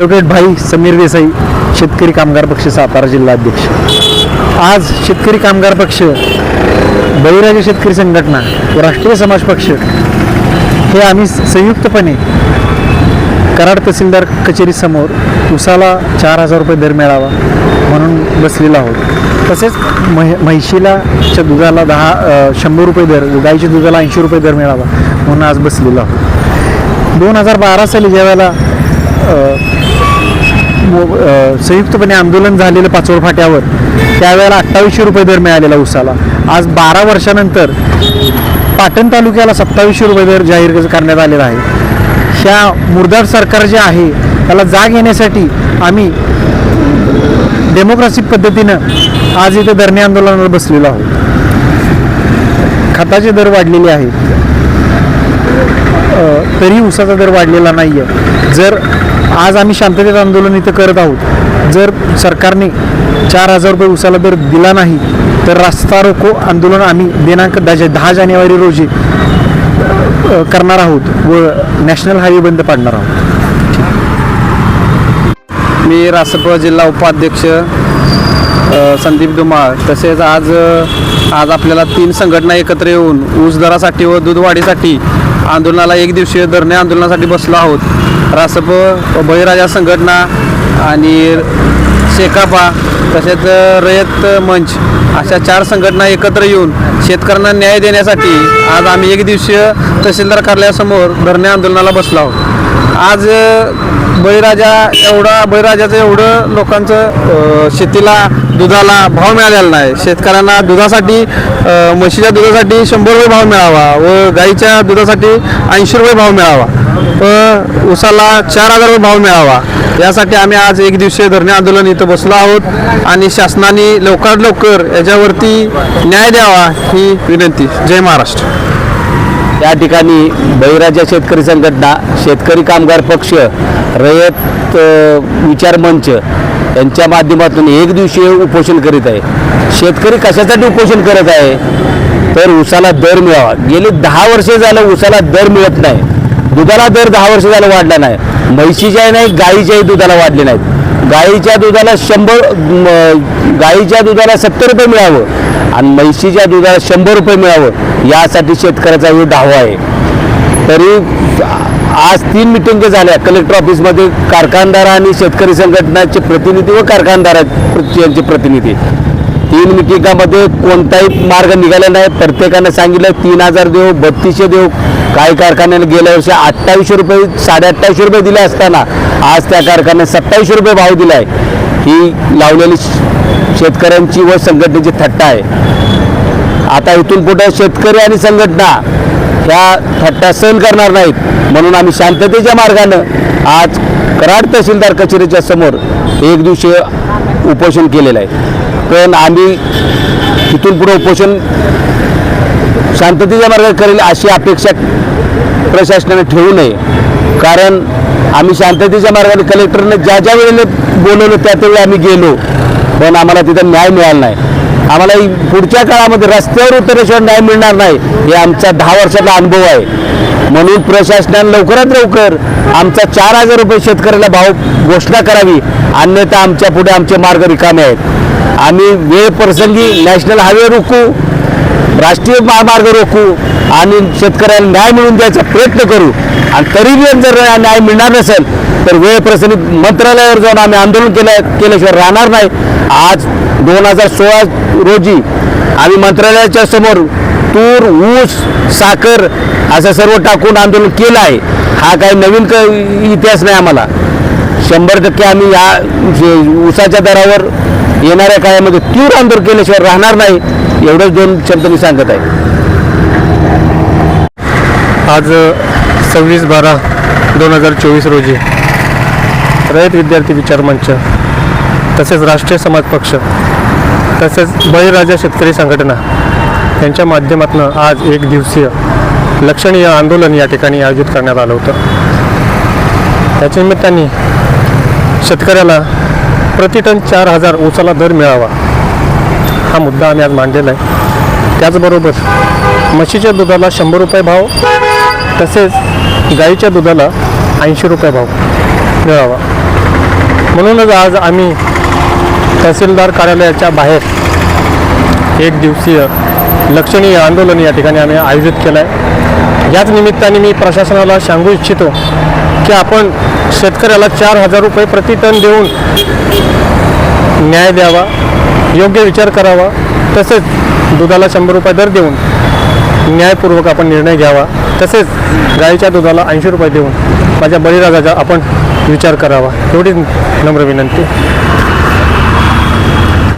Advocate भाई समीर देसाई शेतकरी कामगार पक्ष सातारा जिल्हा अध्यक्ष. आज शेतकरी कामगार पक्ष बळीराजा शेतकरी संघटना व राष्ट्रीय समाज पक्ष हे आम्ही संयुक्तपणे कराड तहसीलदार कचेरीसमोर उसाला चार हजार रुपये दर मिळावा म्हणून बसलेलो आहोत. तसेच मह म्हैशीला च्या दुधाला दहा शंभर रुपये दर गाईच्या दुधाला ऐंशी रुपये दर मिळावा म्हणून आज बसलेलो आहोत. दोन हजार बारा साली ज्यावेळेला संयुक्तपणे आंदोलन झालेलं पाचोड फाट्यावर त्यावेळेला अठ्ठावीसशे रुपये दर मिळालेला उसाला आज बारा वर्षानंतर पाटण तालुक्याला सत्तावीसशे रुपये दर जाहीर करण्यात आलेला आहे. ह्या मुरदार सरकार जे आहे त्याला जाग येण्यासाठी आम्ही डेमोक्रेसी पद्धतीनं आज इथे धरणे आंदोलनाला बसलेलो आहोत. खताचे दर वाढलेले आहेत. तरी उसाचा दर वाढलेला नाही आहे जर आज आम्ही शांततेत आंदोलन इथं करत आहोत. जर सरकारने चार हजार रुपये उसाला दर दिला नाही तर रास्ता रोको आंदोलन आम्ही दिनांक दहा दहा जानेवारी रोजी करणार आहोत व नॅशनल हायवे बंद पाडणार आहोत. मी रासप जिल्हा उपाध्यक्ष संदीप धुमाळ तसेच आज आज आपल्याला तीन संघटना एकत्र येऊन ऊस दरासाठी व दूध वाढीसाठी आंदोलनाला एक दिवसीय धरणे आंदोलनासाठी बसलो आहोत. रासप व बळीराजा संघटना आणि शेकापा तसेच रयत मंच अशा चार संघटना एकत्र येऊन शेतकऱ्यांना न्याय देण्यासाठी आज आम्ही एक दिवसीय तहसीलदार कार्यालयासमोर धरणे आंदोलनाला बसलो आहोत. आज बळीराजा एवढा बळीराजाचं एवढं लोकांचं शेतीला दुधाला भाव मिळालेला नाही. शेतकऱ्यांना दुधासाठी म्हशीच्या दुधासाठी शंभर रुपये भाव मिळावा व गाईच्या दुधासाठी ऐंशी रुपये भाव मिळावा. व उसाला चार हजार रुपये भाव मिळावा. यासाठी आम्ही आज एक दिवसीय धरणे आंदोलन इथं बसलो आहोत आणि शासनाने लवकरात लवकर याच्यावरती न्याय द्यावा ही विनंती. जय महाराष्ट्र. या ठिकाणी बळीराजा शेतकरी संघटना शेतकरी कामगार पक्ष रयत विचार मंच यांच्या माध्यमातून एक दिवशी उपोषण करीत आहे. शेतकरी कशासाठी उपोषण करत आहे? तर उसाला दर मिळावा. गेली दहा वर्ष झालं उसाला दर मिळत नाही. दुधाला दर दहा वर्ष झालं वाढला नाही. म्हैशीच्याही नाही गाईच्याही दुधाला वाढले नाहीत. गाईच्या दुधाला शंभर गाईच्या दुधाला सत्तर रुपये मिळावं आणि म्हैशीच्या दुधाला शंभर रुपये मिळावं यासाठी शेतकऱ्याचा हे दावा आहे. तरी आज तीन मिटिंग झाल्या. कलेक्टर ऑफिसमध्ये कारखानदार आणि शेतकरी संघटनाचे प्रतिनिधी व कारखानदारांचे प्रतिनिधी. तीन मिटिंगामध्ये कोणताही मार्ग निघाला नाही. प्रत्येकानं सांगितलं तीन हजार देऊ बत्तीसशे देऊ. काही कारखान्याने गेल्या वर्षी अठ्ठावीसशे रुपये साडे अठ्ठावीसशे रुपये दिले असताना आज त्या कारखान्याने सत्तावीसशे रुपये भाव दिलाय. ही लावलेली शेतकऱ्यांची व संघटनेची थट्टा आहे. आता इथून पुढे शेतकरी आणि संघटना ह्या थट्टा सहन करणार नाहीत. म्हणून आम्ही शांततेच्या मार्गानं आज कराड तहसीलदार कचेरीच्या समोर एक दिवशी उपोषण केलेलं आहे. पण आम्ही तिथून पुढे उपोषण शांततेच्या मार्गात करेल अशी अपेक्षा प्रशासनाने ठेवू नये. कारण आम्ही शांततेच्या मार्गाने कलेक्टरने ज्या ज्या वेळेला बोलवलं त्या त्यावेळी आम्ही गेलो. पण आम्हाला तिथं न्याय मिळाला नाही. आम्हाला पुढच्या काळामध्ये रस्त्यावर उतरल्याशिवाय न्याय मिळणार नाही हे आमचा दहा वर्षाचा अनुभव आहे. म्हणून प्रशासनाने लवकरात लवकर आमचा चार हजार रुपये शेतकऱ्याला भाव घोषणा करावी अन्यथा आमच्या पुढे आमचे मार्ग रिकामे आहेत. आम्ही वेळ प्रसंगी नॅशनल हायवे रोखू राष्ट्रीय महामार्ग रोखू आणि शेतकऱ्याला न्याय मिळवून द्यायचा प्रयत्न करू. आणि तरी बी जर न्याय मिळणार नसेल तर वेळप्रसंगी मंत्रालयावर जाऊन आम्ही आंदोलन केल्या केल्याशिवाय राहणार नाही. आज दोन हजार सोळा रोजी आम्ही मंत्रालयाच्या समोर तूर ऊस साखर असं सर्व टाकून आंदोलन केलं आहे. हा काही नवीन क इतिहास नाही आम्हाला. शंभर टक्के आम्ही या ऊसाच्या दरावर येणाऱ्या काळामध्ये तीव्र आंदोलन केल्याशिवाय राहणार नाही. एवढंच दोन शब्द मी सांगत आहे. आज सव्वीस बारा दोन हजार चोवीस रोजी रयत विद्यार्थी विचार मंच तसेच राष्ट्रीय समाज पक्ष तसेच बळीराजा शेतकरी संघटना यांच्या माध्यमातून आज एक दिवसीय लक्षणीय आंदोलन या ठिकाणी आयोजित करण्यात आलं होतं. त्याच्या निमित्ताने शेतकऱ्याला प्रति टन चार हजार ऊसाला दर मिळावा हा मुद्दा आम्ही आज मांडलेला आहे. त्याचबरोबर म्हशीच्या दुधाला शंभर रुपये भाव तसेच गाईच्या दुधाला ऐंशी रुपये भाव मिळावा. म्हणूनच आज आम्ही तहसीलदार कार्यालयाच्या बाहेर एक दिवसीय लक्षणीय आंदोलन या ठिकाणी आम्ही आयोजित केलं आहे. याच निमित्ताने मी प्रशासनाला सांगू इच्छितो की आपण शेतकऱ्याला चार हजार रुपये प्रतिटन देऊन न्याय द्यावा. योग्य विचार करावा तसेच दुधाला शंभर रुपये दर देऊन न्यायपूर्वक आपण निर्णय घ्यावा तसेच गाईच्या दुधाला ऐंशी रुपये देऊन माझ्या बळीराजाचा आपण विचार करावा. एवढीच नम्र विनंती.